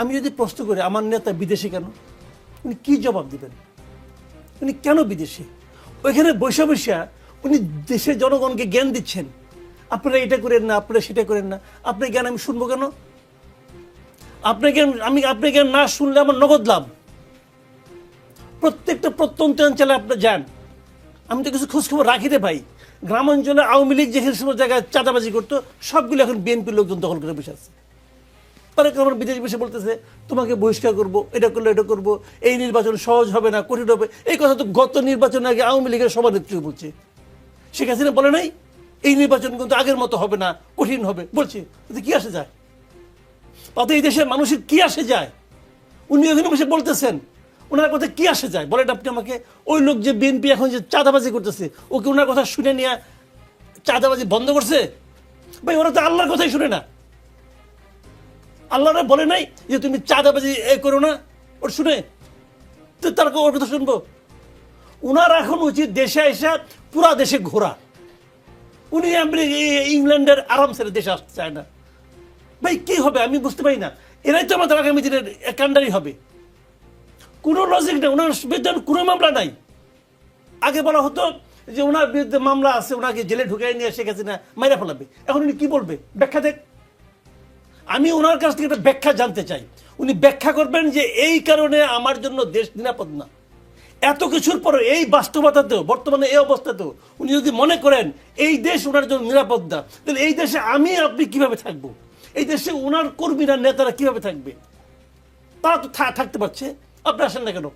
আমি যদি প্রশ্ন করি, আমার নেতা বিদেশি কেন? উনি কি জবাব দিবেন? উনি কেন বিদেশি? ওইখানে বৈশা বৈশা উনি দেশের জনগণকে জ্ঞান দিচ্ছেন। আপনারা এটা করেন না, আপনারা সেটা করেন না। আপনার জ্ঞান আমি শুনব কেন? আপনার জ্ঞান, আমি আপনার জ্ঞান না শুনলে আমার নগদ লাভ। প্রত্যেকটা প্রত্যন্ত অঞ্চলে আপনি যান। আমি তো কিছু খোঁজখবর রাখি রে ভাই। গ্রাম অঞ্চলে আওয়ামী লীগ যে সমস্ত জায়গায় চাঁদাবাজি করতো, সবগুলো এখন বিএনপির লোকজন দখল করে বসে আছে। তারা আমার বিদেশ বসে বলতেছে, তোমাকে বহিষ্কার করব, এটা করলে এটা করব, এই নির্বাচন সহজ হবে না, কঠিন হবে। এই কথা তো গত নির্বাচনের আগে আওয়ামী লীগের সভানেত্রী বলছে। শেখ হাসিনা বলে নাই, এই নির্বাচন কিন্তু আগের মতো হবে না, কঠিন হবে। বলছে, তাতে কি আসে যায়? তাতে এই দেশের মানুষের কি আসে যায়? উনি ওখানে বসে বলতেছেন, ওনার কথা কি আসে যায়? বলেন আপনি আমাকে, ওই লোক যে বিএনপি এখন যে চাঁদাবাজি করতেছে, ওকে ওনার কথা শুনে নিয়ে চাঁদাবাজি বন্ধ করছে? ভাই, ওরা তো আল্লাহর কথাই শুনে না। আল্লাহরা বলে নাই যে তুমি চাঁদাবাজি এ করো না? ওর শুনে? তো তার ওর কথা শুনব? ওনার এখন উচিত দেশে এসে পুরা দেশে ঘোরা। উনি ইংল্যান্ডের আরাম ছেড়ে দেশে আসতে চায় না। ভাই, কি হবে? আমি বুঝতে পারি না। এরাই তো আমাদের আগামী দিনের কান্ডারি হবে। কোনো লজিক নেই। ওনার বিরুদ্ধে কোনো মামলা নাই। আগে বলা হতো যে ওনার বিরুদ্ধে মামলা আছে ওনাকে জেলে ঢুকাই নিয়ে শেখ হাসিনা মাইরা ফেলাবে। এখন উনি কি বলবে? ব্যাখ্যা দেখ। আমি ওনার কাছ থেকে একটা ব্যাখ্যা জানতে চাই। উনি ব্যাখ্যা করবেন যে এই কারণে আমার জন্য দেশ নিরাপদ না। এত কিছুর পরে এই বাস্তবতাতেও, বর্তমানে এই অবস্থাতেও উনি যদি মনে করেন এই দেশ ওনার জন্য নিরাপদ না, তাহলে এই দেশে আমি আপনি কীভাবে থাকব? এই দেশে ওনার কর্মীরা, নেতারা কীভাবে থাকবে? তো থা- থাকতে পারছে। আপনি আসেন না কেন?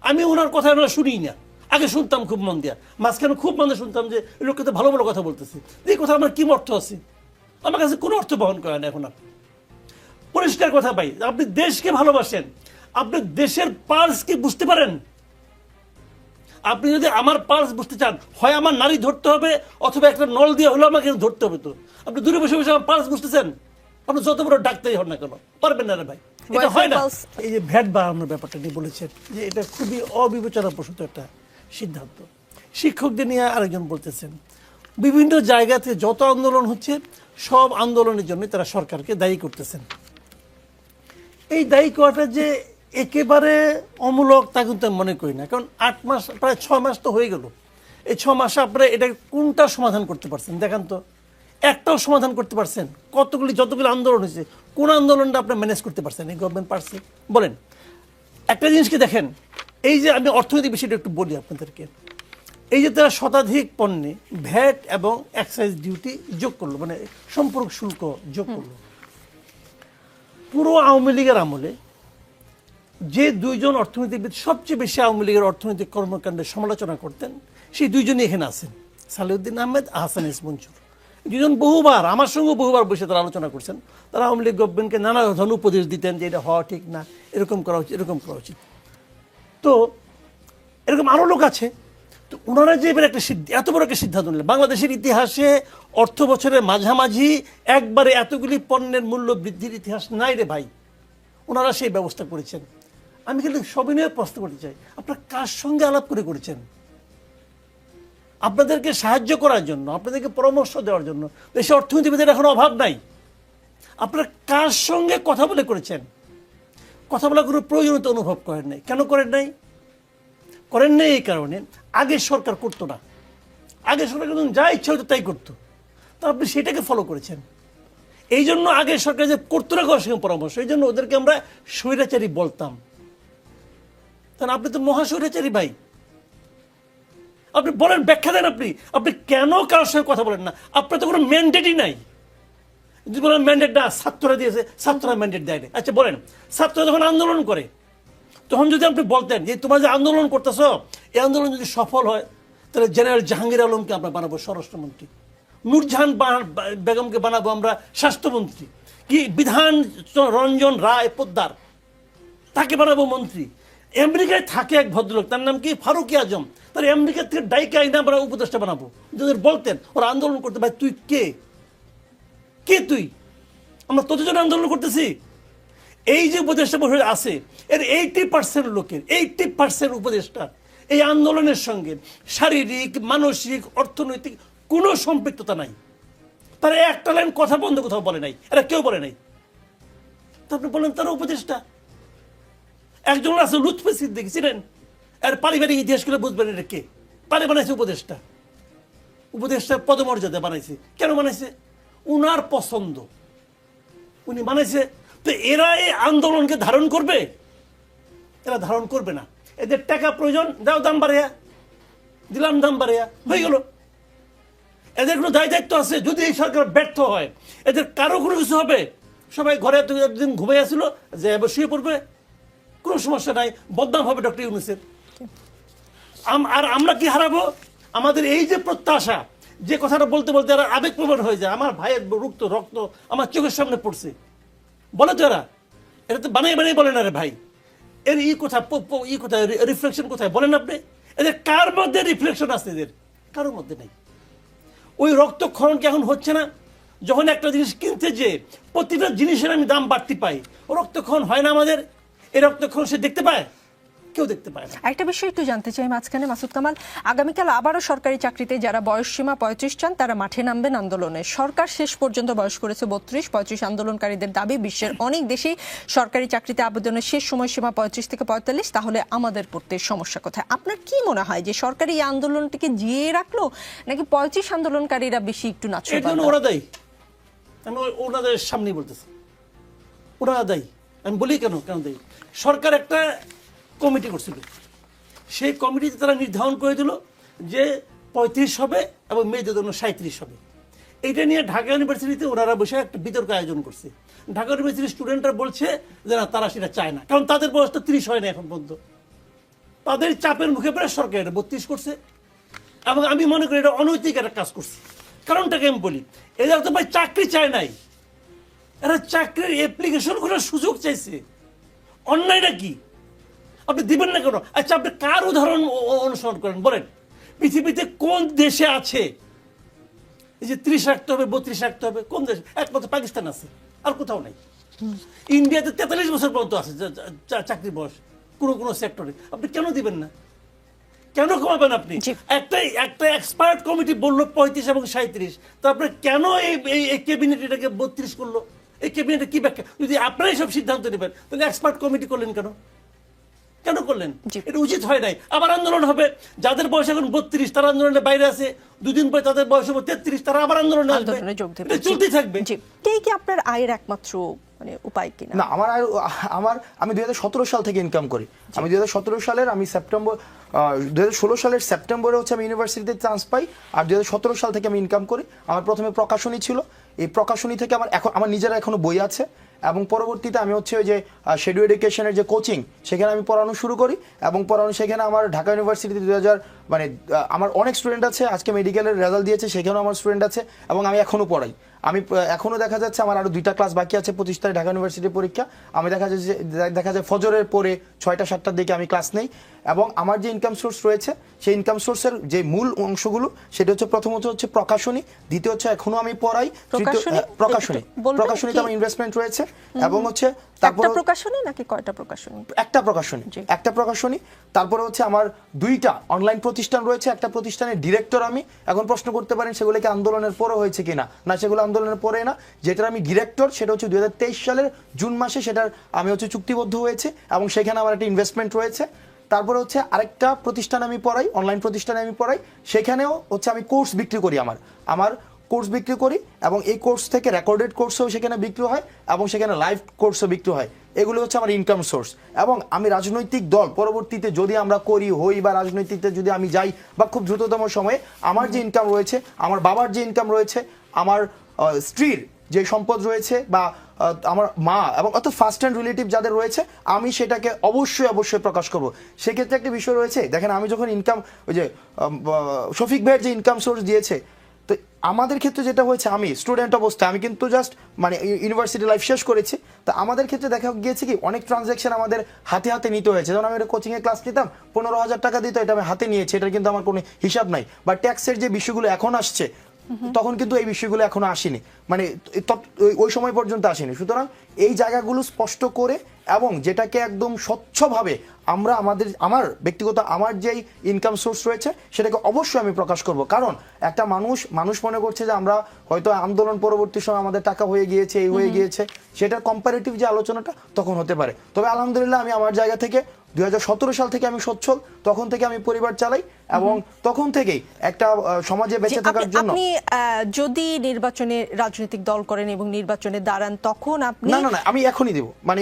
আমি ওনার কথা ওনার শুনি না। আগে শুনতাম খুব মন দিয়া। মাঝখানে খুব মনে শুনতাম যে লোককে তো ভালো ভালো কথা বলতেছে। এই কথা আমার কি অর্থ আছে? আমার কাছে কোনো অর্থ বহন করে না এখন আর পরিষ্কার কথা ভাই আপনি দেশকে ভালোবাসেন আপনি দেশের পার্স কি বুঝতে পারেন। আপনি যদি আমার পার্স বুঝতে চান হয় আমার নারী ধরতে হবে অথবা একটা নল দিয়ে হলেও আমাকে ধরতে হবে তো। আপনি দূরে বসে বসে আমার পার্স বুঝতেছেন আপনি যত বড় ডাক্তারই হন না কেন পারবেন না রে ভাই। এটা হয় না। এই যে ভ্যাট বাড়ানোর ব্যাপারটা নিয়ে বলেছেন যে এটা খুবই অবিবেচনা প্রসূত একটা সিদ্ধান্ত। শিক্ষকদের নিয়ে আরেকজন বলতেছেন বিভিন্ন জায়গাতে যত আন্দোলন হচ্ছে সব আন্দোলনের জন্য তারা সরকারকে দায়ী করতেছেন। এই দায়ী করাটা যে একেবারে অমূলক তা কিন্তু আমি মনে করি না। কারণ আট মাস, প্রায় ছ মাস তো হয়ে গেল। এই ছ মাসে আপনারা এটা কোনটা সমাধান করতে পারছেন? দেখান তো, একটাও সমাধান করতে পারছেন? কতগুলি, যতগুলি আন্দোলন হয়েছে, কোন আন্দোলনটা আপনার ম্যানেজ করতে পারছেন? এই গভর্নমেন্ট পারছে বলেন, একটা জিনিসকে দেখেন, এই যে আমি অর্থনৈতিক বিষয়টা একটু বলি আপনাদেরকে। এই যে তারা শতাধিক পণ্যে ভ্যাট এবং এক্সাইজ ডিউটি যোগ করল মানে সম্পর্ক শুল্ক যোগ করল। পুরো আওয়ামী লীগের আমলে যে দুইজন অর্থনীতিবিদ সবচেয়ে বেশি আওয়ামী লীগের অর্থনৈতিক কর্মকাণ্ডের সমালোচনা করতেন সেই দুইজনই এখানে আছেন। সালিউদ্দিন আহমেদ আহসান ইস মঞ্জুর দুজন বহুবার আমার সঙ্গে বহুবার বসে তারা আলোচনা করছেন। তারা আওয়ামী লীগ গভর্নমেন্টকে নানা ধরনের উপদেশ দিতেন যে এটা হওয়া ঠিক না এরকম করা উচিত এরকম করা উচিত। তো এরকম আরও লোক আছে তো ওনারা যে এবার একটা সিদ্ধ- এত বড় একটা সিদ্ধান্ত নিলেন। বাংলাদেশের ইতিহাসে অর্থ বছরের মাঝামাঝি একবারে এতগুলি পণ্যের মূল্য বৃদ্ধির ইতিহাস নাই রে ভাই। ওনারা সেই ব্যবস্থা করেছেন। আমি কিন্তু সবিনয়ে প্রশ্ন করতে চাই, আপনারা কার সঙ্গে আলাপ করে করেছেন? আপনাদেরকে সাহায্য করার জন্য, আপনাদেরকে পরামর্শ দেওয়ার জন্য দেশে অর্থনীতিবিদের এখন অভাব নাই। আপনারা কার সঙ্গে কথা বলে করেছেন? কথা বলার কোনো প্রয়োজনীয়তা অনুভব করেন নাই। কেন করেন নাই? করেন নাই এই কারণে, আগে সরকার করতো না। আগে সরকার কিন্তু যা ইচ্ছা হতো তাই করতো। তো আপনি সেটাকে ফলো করেছেন। এই জন্য আগে সরকার যে করতো না করার সঙ্গে পরামর্শ, এই জন্য ওদেরকে আমরা স্বৈরাচারী বলতাম। কারণ আপনি তো মহা স্বৈরাচারী ভাই। আপনি বলেন, ব্যাখ্যা দেন আপনি। আপনি কেন কারোর সঙ্গে কথা বলেন না? আপনার তো কোনো ম্যান্ডেটই নাই। যদি বলেন ম্যান্ডেট না ছাত্ররা দিয়েছে, ছাত্ররা ম্যান্ডেট দেয় না। আচ্ছা বলেন। ছাত্ররা যখন আন্দোলন করে তখন যদি আপনি বলতেন যে তোমরা যে আন্দোলন করতেছ, এই আন্দোলন যদি সফল হয়, তাহলে জেনারেল জাহাঙ্গীর আলমকে আমরা বানাবো, স্বরাষ্ট্রমন্ত্রী। নূরজাহান বেগমকে বানাবো আমরা স্বাস্থ্যমন্ত্রী। কি বিধান রঞ্জন রায় পোদ্দার, তাকে বানাবো মন্ত্রী। আমেরিকায় থাকে এক ভদ্রলোক, তার নাম কি? ফারুকি আজম। তার আমেরিকা থেকে ডাইকে আইনা আমরা উপদেষ্টা বানাবো। যদি বলতেন, ওরা আন্দোলন করতে, ভাই, তুই কে? কে তুই? আমরা তোদের জন্য আন্দোলন করতেছি এই যে উপদেষ্টা বসে আছে, এর এইটি পার্সেন্ট লোকের এইটি পার্সেন্ট উপদেষ্টা এই আন্দোলনের সঙ্গে শারীরিক, মানসিক, অর্থনৈতিক কোনো সম্পৃক্ততা নাই। তারা একটা লাইন কথা বন্ধ কোথাও বলে নাই, এরা কেউ বলে নাই। তো আপনি বলেন, তারা উপদেষ্টা। একজন আছে লুৎফে সিদ্দিকি ছিলেন আর পারিবারিক ইতিহাস করে বুঝবেন এটা কে। তারে বানাইছে উপদেষ্টা। উপদেষ্টা পদমর্যাদা বানাইছে। কেন বানাইছে? উনার পছন্দ। উনি বানাইছে তো এরা এই আন্দোলনকে ধারণ করবে? এরা ধারণ করবে না। এদের টাকা প্রয়োজন, দাও দাম বাড়িয়া দিলাম দাম বাড়িয়া হয়ে গেল। এদের কোনো দায় দায়িত্ব আছে, যদি এই সরকার ব্যর্থ হয়, এদের কারও কোনো কিছু হবে? সবাই ঘরে এত একদিন ঘুমিয়ে আসলো যে শুয়ে পড়বে। কোনো সমস্যা নাই, বদনাম হবে ডক্টর ইউনুসের। আর আমরা কি হারাবো? আমাদের এই যে প্রত্যাশা, যে কথাটা বলতে বলতে এরা আবেগপ্রবণ হয়ে যায়। আমার ভাইয়ের রক্ত রক্ত আমার চোখের সামনে পড়ছে। বলে তো এরা। এটা তো বানাই বানাই বলেন আরে ভাই। এর ই কোথায়? ই কোথায়? রিফ্লেকশন কোথায়? বলেন আপনি। এদের কার মধ্যে রিফ্লেকশন আছে এদের? কারোর মধ্যে নেই। ওই রক্তক্ষরণ কি এখন হচ্ছে না? যখন একটা জিনিস কিনতে যে প্রতিটা জিনিসের আমি দাম বাড়তি পাই। রক্তক্ষরণ হয় না আমাদের। এই রক্তক্ষরণ সে দেখতে পায়? কেউ দেখতে পায় না। একটা বিষয় একটু জানতে চাই মাঝখানে মাসুদ কামাল। আগামীকাল আবারও সরকারি চাকরিতে যারা বয়স সীমা পঁয়ত্রিশ চান তারা মাঠে নামবেন আন্দোলনে। সরকার শেষ পর্যন্ত বয়স করেছে বত্রিশ পঁয়ত্রিশ আন্দোলনকারীদের দাবি বিশ্বের অনেক দেশেই সরকারি চাকরিতে আবেদনের শেষ সময়সীমা পঁয়ত্রিশ থেকে পঁয়তাল্লিশ তাহলে আমাদের পড়তে সমস্যা কোথায়? আপনার কি মনে হয় যে সরকারি এই আন্দোলনটিকে জিয়ে রাখল নাকি পঁয়ত্রিশ আন্দোলনকারীরা বেশি একটু জন্য ওরা দেয়। আমি ওনাদের সামনেই বলতেছি। ওরা দেয়। আমি বলি কেন কেন দেয়? সরকার একটা কমিটি করছিল। সেই কমিটিতে তারা নির্ধারণ করে দিল যে পঁয়ত্রিশ হবে এবং মেয়েদের জন্য সাঁত্রিশ হবে। এটা নিয়ে ঢাকা ইউনিভার্সিটিতে ওনারা বসে একটা বিতর্ক আয়োজন করছে। ঢাকা ইউনিভার্সিটির স্টুডেন্টরা বলছে যে না, তারা সেটা চায় না, কারণ তাদের বয়স তো তিরিশ হয় না এখন পর্যন্ত। তাদের চাপের মুখে পড়ে সরকার এটা বত্রিশ করছে। এবং আমি মনে করি এটা অনৈতিক একটা কাজ করছে। কারণটাকে আমি বলি, এরা তো ভাই চাকরি চায় নাই। এরা চাকরির অ্যাপ্লিকেশন করার সুযোগ চাইছে। অন্যায়টা কি? আপনি দিবেন না কেন? আচ্ছা আপনি কার উদাহরণ অনুসরণ করেন? বলেন পৃথিবীতে কোন দেশে আছে? এই যে ত্রিশ রাখতে হবে বত্রিশ রাখতে হবে কোন দেশে? একমাত্র পাকিস্তান আছে আর কোথাও নাই। ইন্ডিয়াতে তেতাল্লিশ বছর পর্যন্ত আছে চা- চা- বয়স কোনো কোনো সেক্টরে। আপনি কেন দিবেন না? কেন কমাবেন আপনি। একটা একটা এক্সপার্ট কমিটি বলল পঁয়ত্রিশ এবং সাঁত্রিশ তারপরে কেন এই এই- এই ক্যাবিনেট এটাকে বত্রিশ করল? এই ক্যাবিনেটে কি ব্যাখ্যা? যদি আপনারাই সব সিদ্ধান্ত নেবেন তাহলে এক্সপার্ট কমিটি করলেন কেন? কেন করলেন? এটা উচিত হয় নাই। আবার আন্দোলন হবে। যাদের বয়স এখন বত্রিশ তারা আন্দোলনের বাইরে আছে। দুদিন পরে তাদের বয়স হবে তেত্রিশ তারা আবার আন্দোলনে আসবে। আন্দোলনে যোগ দেবে। চলতেই থাকবে। এই কি আপনার আয়ের একমাত্র মানে উপায় কিনা? না আমার আর আমার আমি দুই সাল থেকে ইনকাম করি। আমি দুই সালের আমি সেপ্টেম্বর দুই হাজার ষোলো সালের সেপ্টেম্বরে হচ্ছে আমি ইউনিভার্সিটিতে চান্স পাই। আর দুই হাজার সতেরো সাল থেকে আমি ইনকাম করি। আমার প্রথমে প্রকাশনী ছিল। এই প্রকাশনী থেকে আমার এখন আমার নিজের এখনও বই আছে। এবং পরবর্তীতে আমি হচ্ছে ওই যে শেডিউ এডুকেশনের যে কোচিং সেখানে আমি পড়ানো শুরু করি এবং পড়ানো সেখানে আমার ঢাকা ইউনিভার্সিটিতে দু হাজার মানে আমার অনেক স্টুডেন্ট আছে, আজকে মেডিকেলের রেজাল্ট দিয়েছে, সেখানেও আমার স্টুডেন্ট আছে এবং আমি এখনও পড়াই। আমি আহ, এখনও দেখা যাচ্ছে আমার আরও দুইটা ক্লাস বাকি আছে পঁচিশ তারিখ ঢাকা ইউনিভার্সিটির পরীক্ষা। আমি দেখা যাচ্ছে দেখা যায় ফজরের পরে ছয়টা সাতটার দিকে আমি ক্লাস নেই। এবং আমার যে ইনকাম সোর্স রয়েছে সেই ইনকাম সোর্সের যে মূল অংশগুলো সেটা হচ্ছে প্রথমত হচ্ছে প্রকাশনী দ্বিতীয় হচ্ছে এখনও আমি পড়াই প্রকাশনী? প্রকাশনীতে আমার ইনভেস্টমেন্ট রয়েছে। এবং হচ্ছে তারপর প্রকাশনী নাকি কয়টা প্রকাশনী? একটা প্রকাশনী। একটা প্রকাশনী তারপরে হচ্ছে আমার দুইটা অনলাইন প্রতিষ্ঠান রয়েছে একটা প্রতিষ্ঠানের ডিরেক্টর আমি। এখন প্রশ্ন করতে পারেন সেগুলো কি আন্দোলনের পরে হয়েছে কিনা? না সেগুলো আন্দোলনের পরে না, যেটার আমি ডিরেক্টর সেটা হচ্ছে দু হাজার তেইশ সালের জুন মাসে সেটার আমি হচ্ছে চুক্তিবদ্ধ হয়েছে এবং সেখানে আমার একটা ইনভেস্টমেন্ট রয়েছে। তারপরে হচ্ছে আরেকটা প্রতিষ্ঠান আমি পড়াই অনলাইন প্রতিষ্ঠানে আমি পড়াই। সেখানেও হচ্ছে আমি কোর্স বিক্রি করি আমার আমার কোর্স বিক্রি করি এবং এই কোর্স থেকে রেকর্ডেড কোর্সও সেখানে বিক্রি হয় এবং সেখানে লাইভ কোর্সও বিক্রি হয়। এগুলো হচ্ছে আমার ইনকাম সোর্স এবং আমি রাজনৈতিক দল, পরবর্তীতে যদি আমরা করি, হই বা রাজনৈতিকতে যদি আমি যাই বা খুব দ্রুততম সময়ে আমার যে ইনকাম রয়েছে, আমার বাবার যে ইনকাম রয়েছে, আমার স্ত্রীর যে সম্পদ রয়েছে বা আমার মা এবং অত ফার্স্ট হ্যান্ড রিলেটিভ যাদের রয়েছে, আমি সেটাকে অবশ্যই অবশ্যই প্রকাশ করব। সেক্ষেত্রে একটা বিষয় রয়েছে, দেখেন আমি যখন ইনকাম ওই যে শফিক ভাইয়ের যে ইনকাম সোর্স দিয়েছে, তো আমাদের ক্ষেত্রে যেটা হয়েছে, আমি স্টুডেন্ট অবস্থায়, আমি কিন্তু জাস্ট মানে ইউনিভার্সিটি লাইফ শেষ করেছি, তো আমাদের ক্ষেত্রে দেখা গিয়েছে কি, অনেক ট্রানজ্যাকশন আমাদের হাতে হাতে নিতে হয়েছে। যেমন আমি একটা কোচিংয়ে ক্লাস নিতাম, পনেরো হাজার টাকা দিত, এটা আমি হাতে নিয়েছি এটা কিন্তু আমার কোনো হিসাব নাই। বা ট্যাক্সের যে বিষয়গুলো এখন আসছে তখন কিন্তু এই বিষয়গুলো এখনও আসেনি। মানে ওই সময় পর্যন্ত আসেনি। সুতরাং এই জায়গাগুলো স্পষ্ট করে এবং যেটাকে একদম স্বচ্ছভাবে আমরা আমাদের আমার ব্যক্তিগত আমার যেই ইনকাম সোর্স রয়েছে সেটাকে অবশ্যই আমি প্রকাশ করব। কারণ একটা মানুষ মানুষ মনে করছে যে আমরা হয়তো আন্দোলন পরবর্তী সময় আমাদের টাকা হয়ে গিয়েছে এই হয়ে গিয়েছে। সেটার কম্পারেটিভ যে আলোচনাটা তখন হতে পারে। তবে আলহামদুলিল্লাহ আমি আমার জায়গা থেকে দুই সাল থেকে আমি সচ্ছল তখন থেকে আমি পরিবার চালাই এবং তখন থেকেই একটা সমাজে বেঁচে থাকার আপনি- জন্য আপনি আহ, যদি নির্বাচনে রাজনৈতিক দল করেন এবং নির্বাচনে দাঁড়ান তখন আপনি না না না আমি এখনই দেব। মানে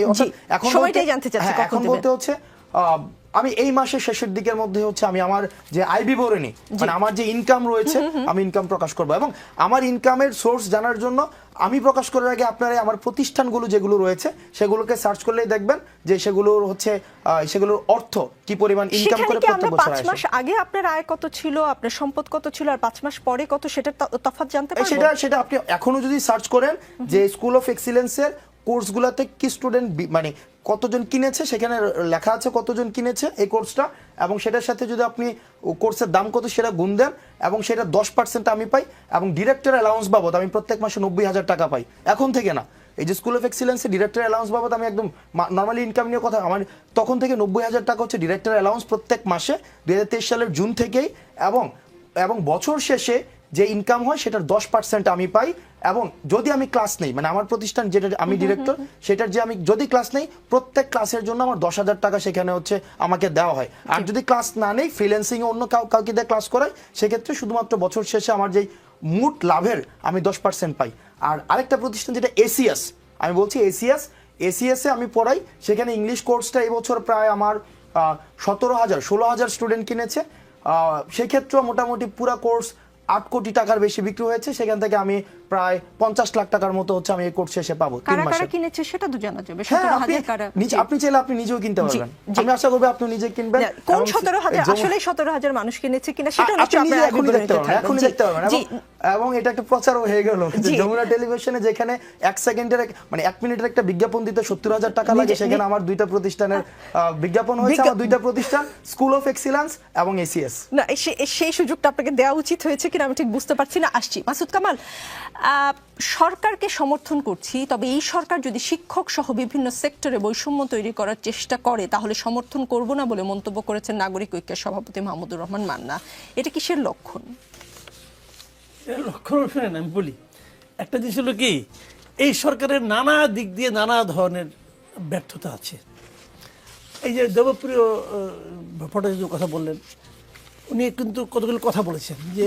এখন সময়টাই জানতে চাচ্ছি, হ্যাঁ, কখন এখন বলতে হচ্ছে আমি এই মাসের শেষের দিকের মধ্যে হচ্ছে আমি আমার যে আয় বিবরণী মানে আমার যে ইনকাম রয়েছে আমি ইনকাম প্রকাশ করব এবং আমার ইনকামের সোর্স জানার জন্য আমি প্রকাশ করার আগে আপনারা আমার প্রতিষ্ঠানগুলো যেগুলো রয়েছে সেগুলোকে সার্চ করলেই দেখবেন যে সেগুলোর হচ্ছে সেগুলোর অর্থ কি পরিমাণ ইনকাম করে প্রত্যেক বছর আসে। মাস আগে আপনার আয় কত ছিল আপনার সম্পদ কত ছিল আর পাঁচ মাস পরে কত সেটা তফাৎ জানতে এই পারব? সেটা সেটা আপনি এখনও যদি সার্চ করেন যে স্কুল অফ এক্সিলেন্সের কোর্সগুলোতে কি স্টুডেন্ট মানে কতজন কিনেছে? সেখানে লেখা আছে কতজন কিনেছে এই কোর্সটা। এবং সেটার সাথে যদি আপনি কোর্সের দাম কত সেটা গুণ দেন, এবং সেটা দশ পার্সেন্ট আমি পাই, এবং ডিরেক্টর অ্যালাউন্স বাবদ আমি প্রত্যেক মাসে নব্বই হাজার টাকা পাই। এখন থেকে না। এই যে স্কুল অফ এক্সিলেন্সে ডিরেক্টর অ্যালাউন্স বাবদ আমি একদম নর্মালি ইনকাম নিয়ে কথা আমার তখন থেকে নব্বই হাজার টাকা হচ্ছে ডিরেক্টর অ্যালাউন্স প্রত্যেক মাসে। দু হাজার তেইশ সালের জুন থেকেই, এবং এবং বছর শেষে যে ইনকাম হয় সেটার দশ পার্সেন্ট আমি পাই। এবং যদি আমি ক্লাস নেই মানে আমার প্রতিষ্ঠান যেটা আমি ডিরেক্টর সেটার যে আমি যদি ক্লাস নেই প্রত্যেক ক্লাসের জন্য আমার দশ হাজার টাকা সেখানে হচ্ছে আমাকে দেওয়া হয়। আর যদি ক্লাস না নেই ফ্রিল্যান্সিং অন্য কাউ কাউকে দিয়ে ক্লাস করাই সেক্ষেত্রে শুধুমাত্র বছর শেষে আমার যেই মোট লাভের আমি দশ পার্সেন্ট পাই। আর আরেকটা প্রতিষ্ঠান যেটা এসিএস আমি বলছি এসিএস এসিএস এ আমি পড়াই সেখানে ইংলিশ কোর্সটা এবছর প্রায় আমার সতেরো হাজার ষোলো হাজার স্টুডেন্ট কিনেছে। সেক্ষেত্রেও মোটামুটি পুরা কোর্স আট কোটি টাকার বেশি বিক্রি হয়েছে সেখান থেকে আমি প্রায় পঞ্চাশ লাখ টাকার মতো হচ্ছে আমি এই কোর্স শেষে পাবো তিন মাসে। কিনেছে সেটা তো জানা যাবে হ্যাঁ আপনি চাইলে আপনি নিজেও কিনতে পারবেন। আমি আশা করব আপনি নিজে কিনবেন। কোন সতেরো হাজার আসলে সতেরো হাজার মানুষ কিনেছে কিনা সেটা আপনি বিবরণীতে দেখতে পারবেন। জি, দেখতে পারবেন। এবং- এটা একটা প্রচারও হয়ে গেল। যমুনা টেলিভিশনে যেখানে এক সেকেন্ডের মানে এক মিনিটের একটা বিজ্ঞাপন দিতে সত্তর হাজার টাকা লাগে সেখানে আমার দুইটা প্রতিষ্ঠানের বিজ্ঞাপন হয়েছে আমার দুইটা প্রতিষ্ঠান স্কুল অফ এক্সিলেন্স এবং এসিএস না সেই সুযোগটা আপনাকে দেওয়া উচিত হয়েছে কিনা আমি ঠিক বুঝতে পারছি না। আসছি। মাসুদ কামাল সরকারকে সমর্থন করছি, তবে এই সরকার যদি শিক্ষক সহ বিভিন্ন সেক্টরে বৈষম্য তৈরি করার চেষ্টা করে, তাহলে সমর্থন করব না বলে মন্তব্য করেছেন নাগরিক ঐক্যের সভাপতি মাহমুদুর রহমান মান্না। এটা কিসের লক্ষণ? লক্ষণ আমি বলি, একটা জিনিস হলো কি, এই সরকারের নানা দিক দিয়ে নানা ধরনের ব্যর্থতা আছে। এই যে দেবপ্রিয় ভট্টাচার্য কথা বললেন, উনি কিন্তু কতগুলো কথা বলেছেন, যে